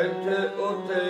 ਇੱਥੇ ਉਥੇ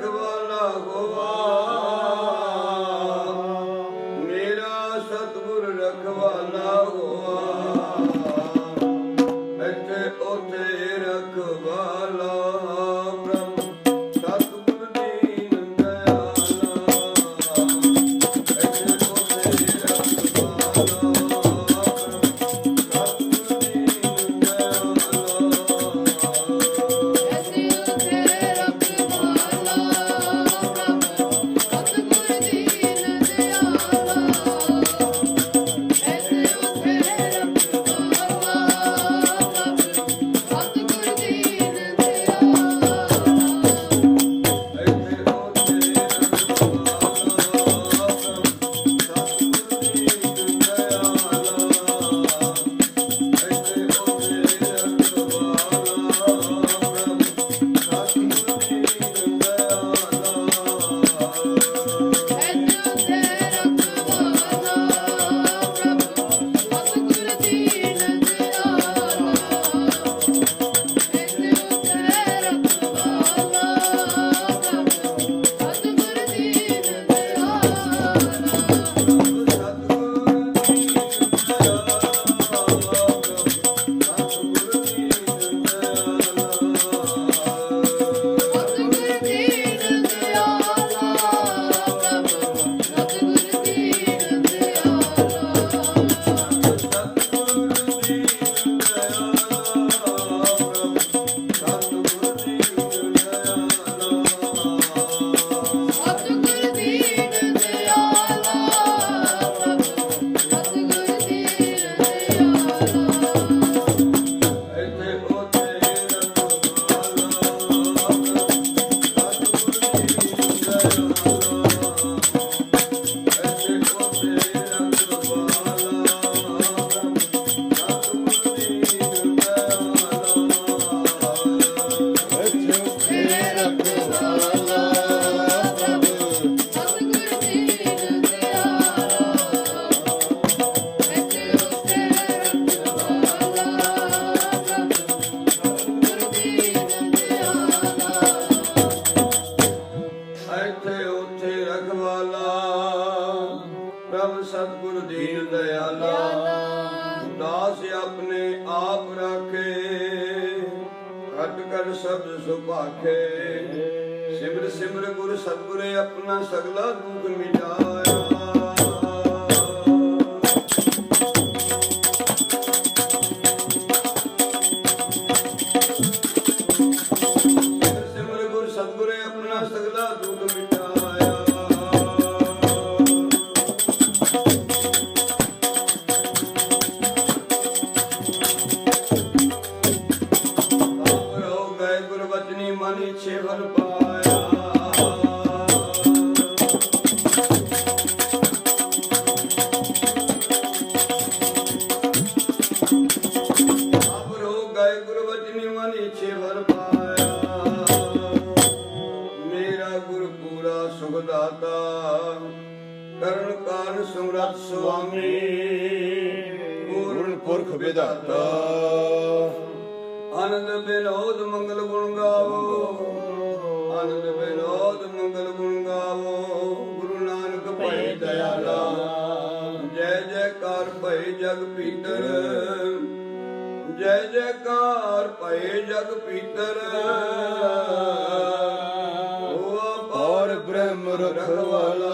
ਸਤਿਗੁਰ ਰਖਵਾਲਾ ਵਿਧਾਤਾ। ਆਨੰਦ ਬਿਨੋਦ ਮੰਗਲ ਗੁਣ ਗਾਵੋ। ਆਨੰਦ ਬਿਨੋਦ ਮੰਗਲ ਗੁਣ ਗਾਵੋ। ਗੁਰੂ ਨਾਨਕ ਭਾਈ ਦਇਆਲਾ। ਜੈ ਜੈਕਾਰ ਭਾਈ ਜਗ ਪੀਤਰ ਜੈ ਜੈਕਾਰ ਭਾਈ ਜਗ ਪੀਤਰ ਹੋ ਪਰ ਬ੍ਰਹਮ ਰਖਵਾਲਾ।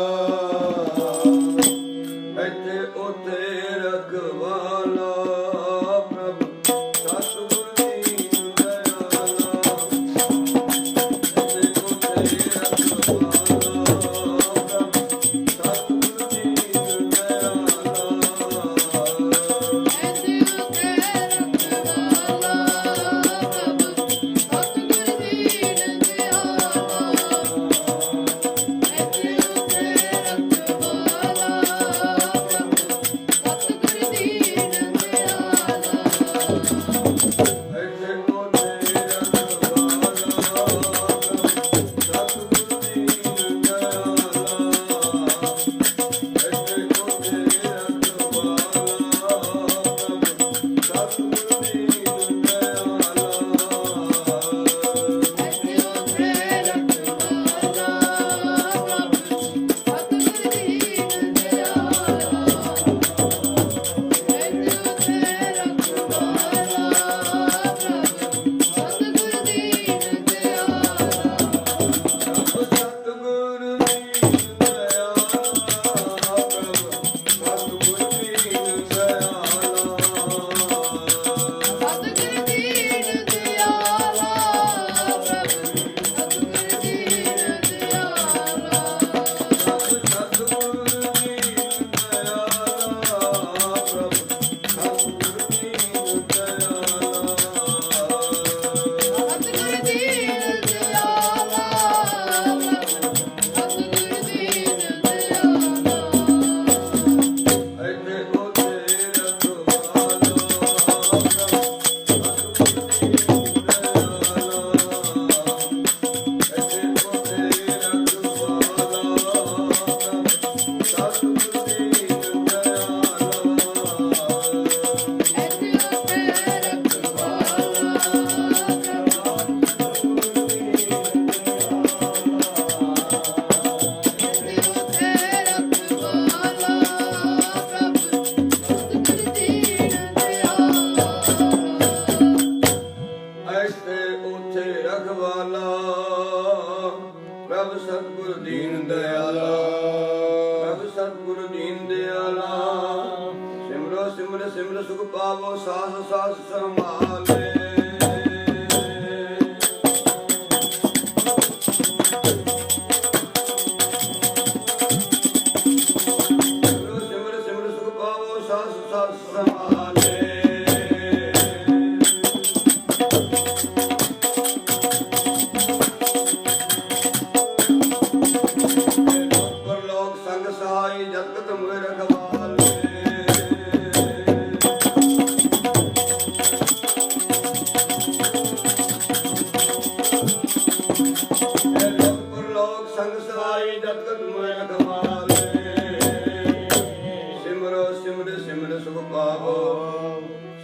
ਸੁਖ ਪਾਵੋ ਸਾਸ ਸਾਸ ਸੰਭਾਲੇ।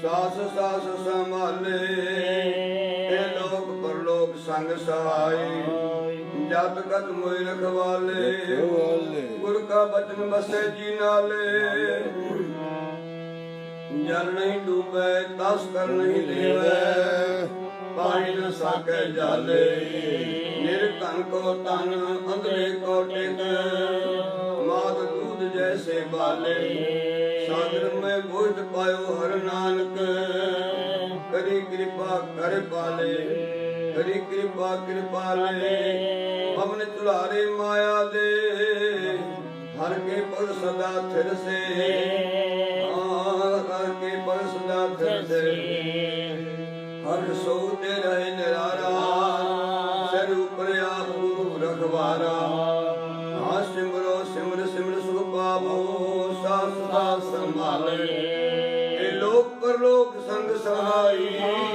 ਸਾਸ ਸਾਸ ਸੰਭਾਲੇ ਇਹ ਲੋਕ ਪਰਲੋਕ ਸੰਗ ਸਹਾਈ ਜਤ ਕਤ ਮੋਇ ਰਖਵਾਲੇ ਗੁਰ ਕਾ ਬਚਨ ਬਸੇ ਜੀ ਨਾਲੇ। ਜਲ ਨਹੀਂ ਡੂਬੇ ਤਸ ਕਰ ਨਹੀਂ ਦੇਵੇ ਪਾਣੀ ਨ ਸਾਕੇ ਜਾਲੇ। ਨਿਰਧਨ ਕੋ ਤਨ ਅੰਧਰੇ ਕੋ ਟਿਕ ਮਾਤ ਦੂਧ ਜੈਸੇ ਬਾਲੇ। ਮੋਹਿਤ ਪਾਇਓ ਹਰ ਨਾਨਕ। ਕਰੀ ਕਿਰਪਾ ਕਰ ਪਾਲੇ, ਕਰੀ ਕਿਰਪਾ ਕਿਰਪਾਲੇ ਪਵਨ ਤੁਲਾਰੇ ਮਾਇਆ ਦੇ, ਹਰ ਕੇ ਪਰ ਸਦਾ ਥਿਰ ਸੇ। ਹਰ ਕੇ ਪਰ ਸਦਾ ਥਿਰ ਸੇ। ਹਰ ਸੋ ਤੇ ਰਹੇ Israel.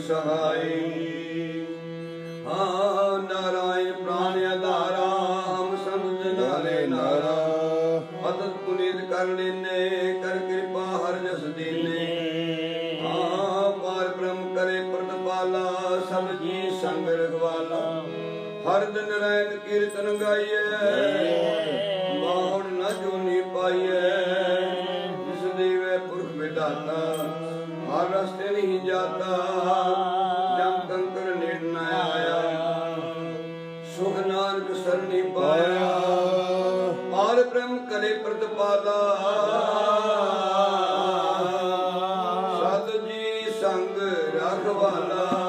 Shalai. ਰੰਗ ਰਖਵਾਲਾ।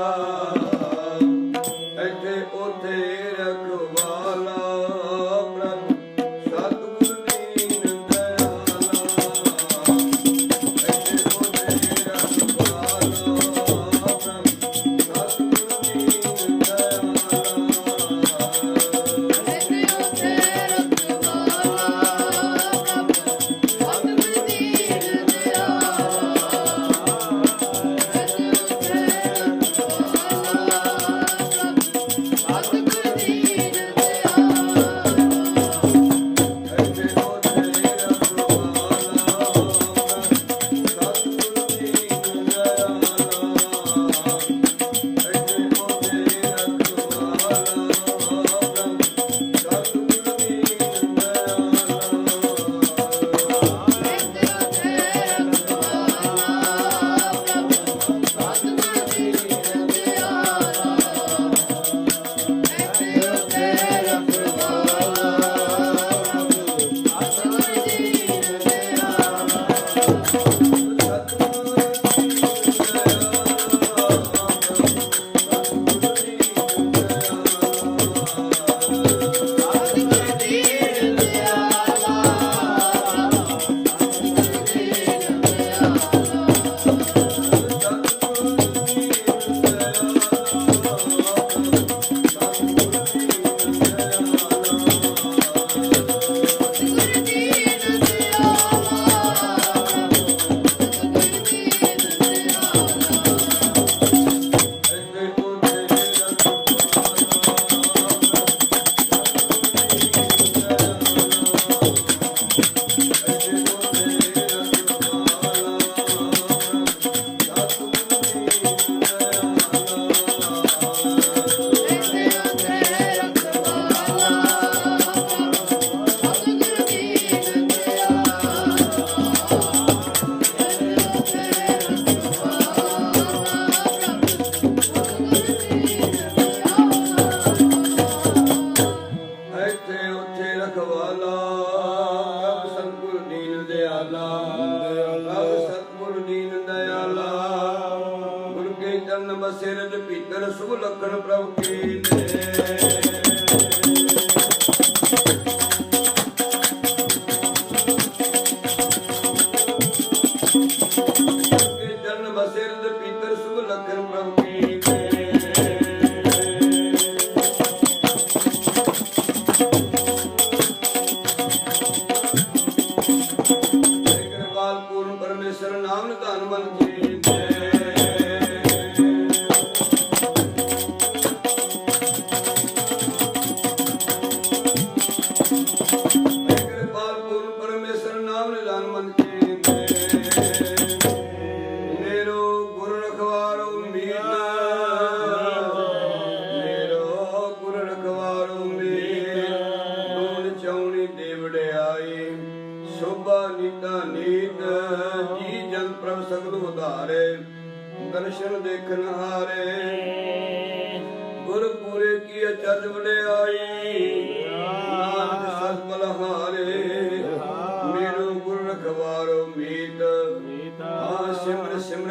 Yeah.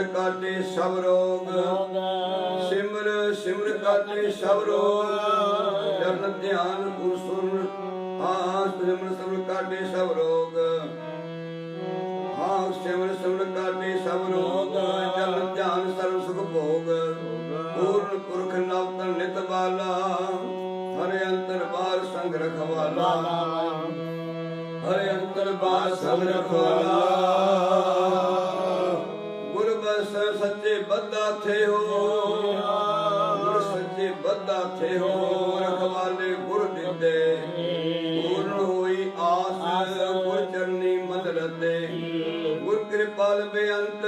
ਸਿਮਰ ਕਾਟੇ ਸਭ ਰੋਗ। ਸਿਮਰ ਸਿਮਰ ਕਾਟੇ ਸਭ ਰੋਗ। ਚਰਨ ਧਿਆਨ ਗੁਰ ਸੁਨ ਆ ਸਿਮਰ ਸਿਮਰ ਕਾਟੇ ਸਭ ਰੋਗ। ਹਾਂ ਸਿਮਰ ਸਿਮਰ ਕਾਟੇ ਸਭ ਰੋਗ। ਚਰਨ ਧਿਆਨ ਸਰਬ ਸੁਖ ਭੋਗ। ਪੂਰਨ ਪੁਰਖ ਨਵਤਨ ਨਿਤ ਬਾਲਾ। ਹਰੇ ਅੰਤਰ ਬਾਹਰ ਸੰਗ ਰਖਵਾਲਾ। ਹਰੇ ਅੰਤਰ ਬਾਹਰ ਸੰਗ ਰਖਵਾਲਾ। ਥੇ ਹੋ ਗੁਰ ਸੱਚੇ ਬੱਦਾ ਥੇ ਹੋ ਰਖਵਾਲੇ ਗੁਰ ਦਿੱਤੇ ਪੂਰਨ ਹੋਈ ਆਸ ਗੁਰ ਚਰਨੀ ਮਦ ਰਤੇ ਗੁਰ ਕਿਰਪਾਲ ਬੇਅੰਤ,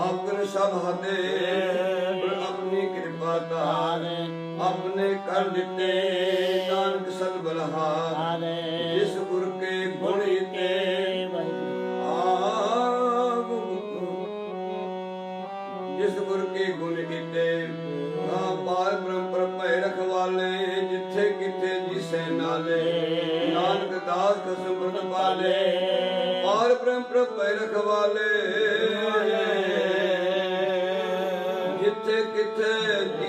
ਆਪਨ ਸਭ ਹਤੇ ਗੁਰ ਆਪਣੀ ਕਿਰਪਾ ਧਾਰ ਆਪਣੇ ਕਰ ਦਿੱਤੇ। ਨਾਨਕ ਸਦ ਬਲਹਾਰ। ਬ੍ਰਹਮ ਪਰ ਭੈ ਰਖਵਾਲੇ ਜਿੱਥੇ ਕਿਥੇ